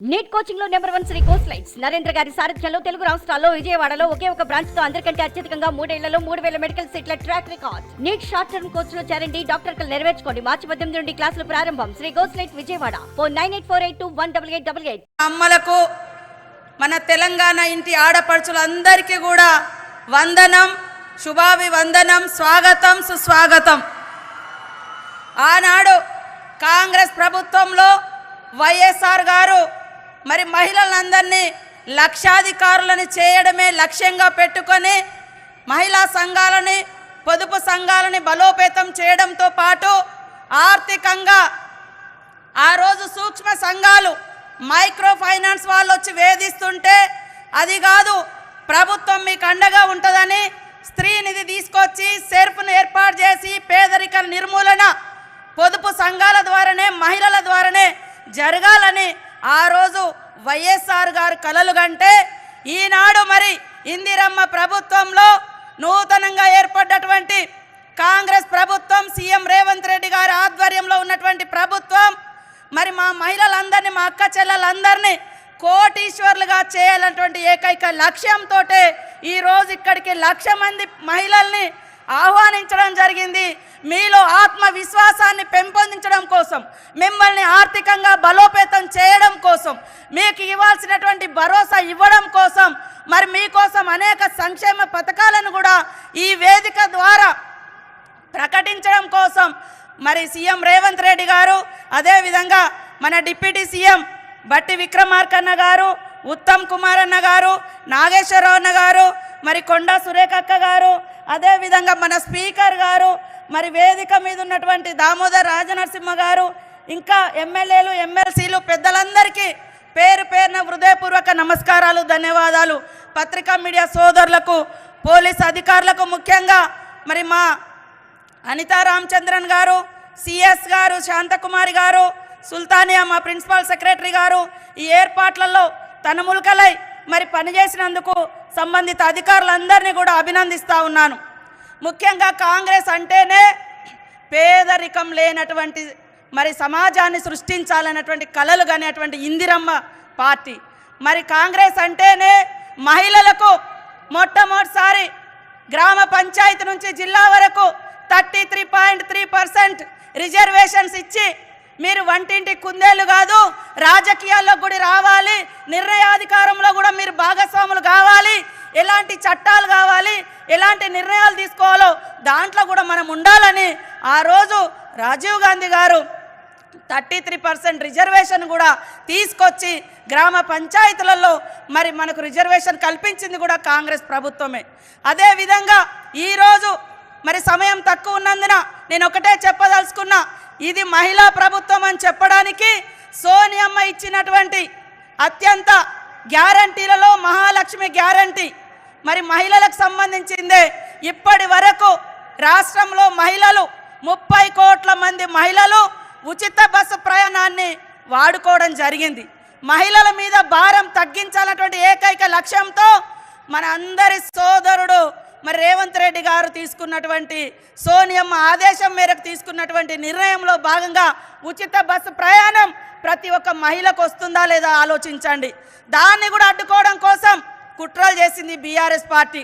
Neat కోచింగ్లో number one Sri course lights Narendra గారి సారథ్యంలో తెలుగు రాష్ట్రాల్లో విజయవాడలో ఒకే ఒక బ్రాంచ్తో అందరికంటే అత్యధికంగా మూడేళ్ళలో మూడు వేల మెడికల్ సీట్ల track record NEET short term కోర్స్లో చేరండి డాక్టర్ కలు నెరవేర్చుకోండి. మార్చి పద్దెనిమిది నుండి క్లాసులు ప్రారంభం. Sri course light Vijayawada. Four nine eight four eight two one double eight double eight. అమ్మలకు మన తెలంగాణ ఇంటి ఆడపడుచులందరికీ కూడా వందనం శుభాభివందనం స్వాగతం సుస్వాగతం. ఆనాడు కాంగ్రెస్ ప్రభుత్వంలో వైఎస్ఆర్ గారు మరి మహిళలందరినీ లక్షాధికారులను చేయడమే లక్ష్యంగా పెట్టుకొని మహిళా సంఘాలని పొదుపు సంఘాలని బలోపేతం చేయడంతో పాటు ఆర్థికంగా ఆ రోజు సూక్ష్మ సంఘాలు మైక్రో ఫైనాన్స్ వాళ్ళు వచ్చి వేధిస్తుంటే అది కాదు ప్రభుత్వం మీకు అండగా ఉంటుందని స్త్రీ నిధి తీసుకొచ్చి సెర్ఫ్ను ఏర్పాటు చేసి పేదరిక నిర్మూలన పొదుపు సంఘాల ద్వారానే మహిళల ద్వారానే జరగాలని ఆ రోజు వైఎస్ఆర్ గారు కలలు కంటే ఈనాడు మరి ఇందిరమ్మ ప్రభుత్వంలో నూతనంగా ఏర్పడ్డటువంటి కాంగ్రెస్ ప్రభుత్వం సీఎం రేవంత్ రెడ్డి గారి ఆధ్వర్యంలో ఉన్నటువంటి ప్రభుత్వం మరి మా మహిళలందరినీ మా అక్క చెల్లెలందరినీ కోటీశ్వర్లుగా చేయాలన్నటువంటి ఏకైక లక్ష్యంతో ఈరోజు ఇక్కడికి లక్ష మంది మహిళల్ని ఆహ్వానించడం జరిగింది. మీలో ఆత్మవిశ్వాసాన్ని పెంపొందించడం కోసం మిమ్మల్ని ఆర్థికంగా బలోపే మీకు ఇవ్వాల్సినటువంటి భరోసా ఇవ్వడం కోసం మరి మీకోసం అనేక సంక్షేమ పథకాలను కూడా ఈ వేదిక ద్వారా ప్రకటించడం కోసం మరి సీఎం రేవంత్ రెడ్డి గారు అదేవిధంగా మన డిప్యూటీ సీఎం బట్టి విక్రమార్కన్న గారు ఉత్తమ్ కుమార్ అన్న గారు నాగేశ్వరరావు అన్న గారు మరి కొండా సురేఖక్క గారు అదేవిధంగా మన స్పీకర్ గారు మరి వేదిక మీద ఉన్నటువంటి దామోదర్ రాజనరసింహ గారు ఇంకా ఎమ్మెల్యేలు ఎమ్మెల్సీలు పెద్దలందరికీ పేరు పేరున హృదయపూర్వక నమస్కారాలు ధన్యవాదాలు. పత్రికా మీడియా సోదరులకు పోలీస్ అధికారులకు ముఖ్యంగా మరి మా అనితా రామచంద్రన్ గారు సిఎస్ గారు శాంతకుమారి గారు సుల్తానియా మా ప్రిన్సిపల్ సెక్రటరీ గారు ఈ ఏర్పాట్లలో తనములకలై మరి పనిచేసినందుకు సంబంధిత అధికారులందరినీ కూడా అభినందిస్తూ ఉన్నాను. ముఖ్యంగా కాంగ్రెస్ అంటేనే పేదరికం లేనటువంటి మరి సమాజాన్ని సృష్టించాలన్నటువంటి కలలు కానిటువంటి ఇందిరమ్మ పార్టీ. మరి కాంగ్రెస్ అంటేనే మహిళలకు మొట్టమొదటిసారి గ్రామ పంచాయతీ నుంచి జిల్లా వరకు thirty three point three percent reservations ఇచ్చి మీరు వంటింటి కుందేలు కాదు రాజకీయాల్లో కూడా రావాలి నిర్ణయాధికారంలో కూడా మీరు భాగస్వాములు కావాలి ఎలాంటి చట్టాలు కావాలి ఎలాంటి నిర్ణయాలు తీసుకోవాలో దాంట్లో కూడా మనం ఉండాలని ఆ రోజు రాజీవ్ గాంధీ గారు థర్టీ త్రీ పర్సెంట్ రిజర్వేషన్ కూడా తీసుకొచ్చి గ్రామ పంచాయతీలలో మరి మనకు రిజర్వేషన్ కల్పించింది కూడా కాంగ్రెస్ ప్రభుత్వమే. అదేవిధంగా ఈరోజు మరి సమయం తక్కువ ఉన్నందున నేను ఒకటే చెప్పదలుచుకున్నా ఇది మహిళా ప్రభుత్వం అని చెప్పడానికి సోనియమ్మ ఇచ్చినటువంటి అత్యంత గ్యారంటీలలో మహాలక్ష్మి గ్యారంటీ. మరి మహిళలకు సంబంధించిందే. ఇప్పటి వరకు రాష్ట్రంలో మహిళలు ముప్పై కోట్ల మంది మహిళలు ఉచిత బస్సు ప్రయాణాన్ని వాడుకోవడం జరిగింది. మహిళల మీద భారం తగ్గించాలన్నటువంటి ఏకైక లక్ష్యంతో మన అందరి సోదరుడు మరి రేవంత్ రెడ్డి గారు తీసుకున్నటువంటి సోనియమ్మ ఆదేశం మేరకు తీసుకున్నటువంటి నిర్ణయంలో భాగంగా ఉచిత బస్సు ప్రయాణం ప్రతి ఒక్క మహిళకు వస్తుందా లేదా ఆలోచించండి. దాన్ని కూడా అడ్డుకోవడం కోసం కుట్రలు చేసింది బీఆర్ఎస్ పార్టీ.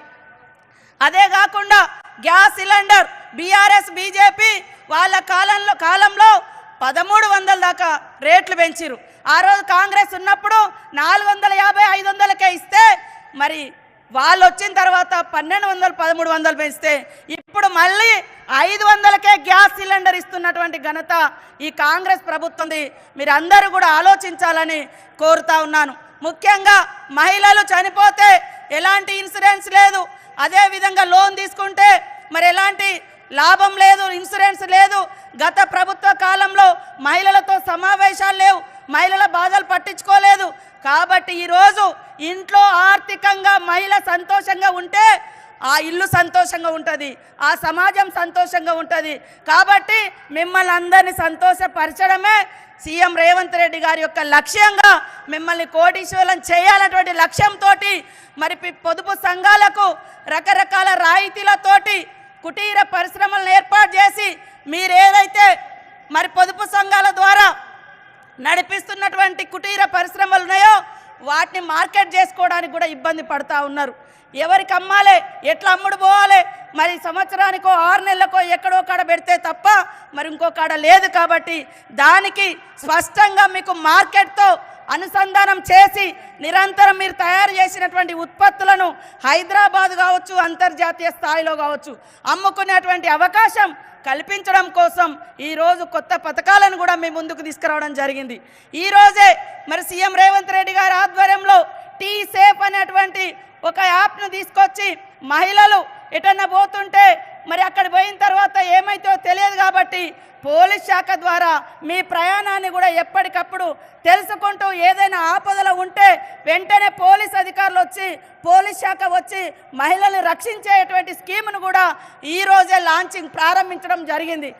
అదే కాకుండా గ్యాస్ సిలిండర్ బీఆర్ఎస్ బీజేపీ వాళ్ళ కాలంలో కాలంలో పదమూడు వందల దాకా రేట్లు పెంచిరు ఆ రోజు కాంగ్రెస్ ఉన్నప్పుడు నాలుగు వందల యాభై ఐదు వందలకే ఇస్తే మరి వాళ్ళు వచ్చిన తర్వాత పన్నెండు వందలు పదమూడు వందలు పెంచితే ఇప్పుడు మళ్ళీ ఐదు వందలకే గ్యాస్ సిలిండర్ ఇస్తున్నటువంటి ఘనత ఈ కాంగ్రెస్ ప్రభుత్వంది. మీరందరూ కూడా ఆలోచించాలని కోరుతా ఉన్నాను. ముఖ్యంగా మహిళలు చనిపోతే ఎలాంటి ఇన్సూరెన్స్ లేదు. అదేవిధంగా లోన్ తీసుకుంటే మరి ఎలాంటి లాభం లేదు ఇన్సూరెన్స్ లేదు. గత ప్రభుత్వ కాలంలో మహిళలతో సమావేశాలు లేవు మహిళల బాధలు పట్టించుకోలేదు. కాబట్టి ఈరోజు ఇంట్లో ఆర్థికంగా మహిళ సంతోషంగా ఉంటే ఆ ఇల్లు సంతోషంగా ఉంటుంది ఆ సమాజం సంతోషంగా ఉంటుంది. కాబట్టి మిమ్మల్ని అందరినీ సంతోషపరచడమే సీఎం రేవంత్ రెడ్డి గారి యొక్క లక్ష్యంగా మిమ్మల్ని కోటీశ్వరం చేయాలన్నటువంటి లక్ష్యంతో మరి పొదుపు సంఘాలకు రకరకాల రాయితీలతోటి కుటీర పరిశ్రమలను ఏర్పాటు చేసి మీరు ఏదైతే మరి పొదుపు సంఘాల ద్వారా నడిపిస్తున్నటువంటి కుటీర పరిశ్రమలు ఉన్నాయో వాటిని మార్కెట్ చేసుకోవడానికి కూడా ఇబ్బంది పడతా ఉన్నారు. ఎవరికి అమ్మాలి ఎట్లా అమ్ముడు పోవాలి? మరి సంవత్సరానికో ఆరు నెలలకో ఎక్కడో కాడ పెడితే తప్ప మరి ఇంకో కాడ లేదు కాబట్టి దానికి స్పష్టంగా మీకు మార్కెట్తో అనుసంధానం చేసి నిరంతరం మీరు తయారు చేసినటువంటి ఉత్పత్తులను హైదరాబాద్ కావచ్చు అంతర్జాతీయ స్థాయిలో కావచ్చు అమ్ముకునేటువంటి అవకాశం కల్పించడం కోసం ఈరోజు కొత్త పథకాలను కూడా మీ ముందుకు తీసుకురావడం జరిగింది. ఈరోజే మరి సీఎం రేవంత్ రెడ్డి గారి ఆధ్వర్యంలో టీ సేఫ్ అనేటువంటి ఒక యాప్ను తీసుకొచ్చి మహిళలు ఎటన్నా పోతుంటే మరి అక్కడ పోయిన తర్వాత ఏమైతే తెలియదు కాబట్టి పోలీస్ శాఖ ద్వారా మీ ప్రయాణాన్ని కూడా ఎప్పటికప్పుడు తెలుసుకుంటూ ఏదైనా ఆపదలు ఉంటే వెంటనే పోలీస్ అధికారులు వచ్చి పోలీస్ శాఖ వచ్చి మహిళల్ని రక్షించేటువంటి స్కీమ్ను కూడా ఈరోజే లాంచింగ్ ప్రారంభించడం జరిగింది.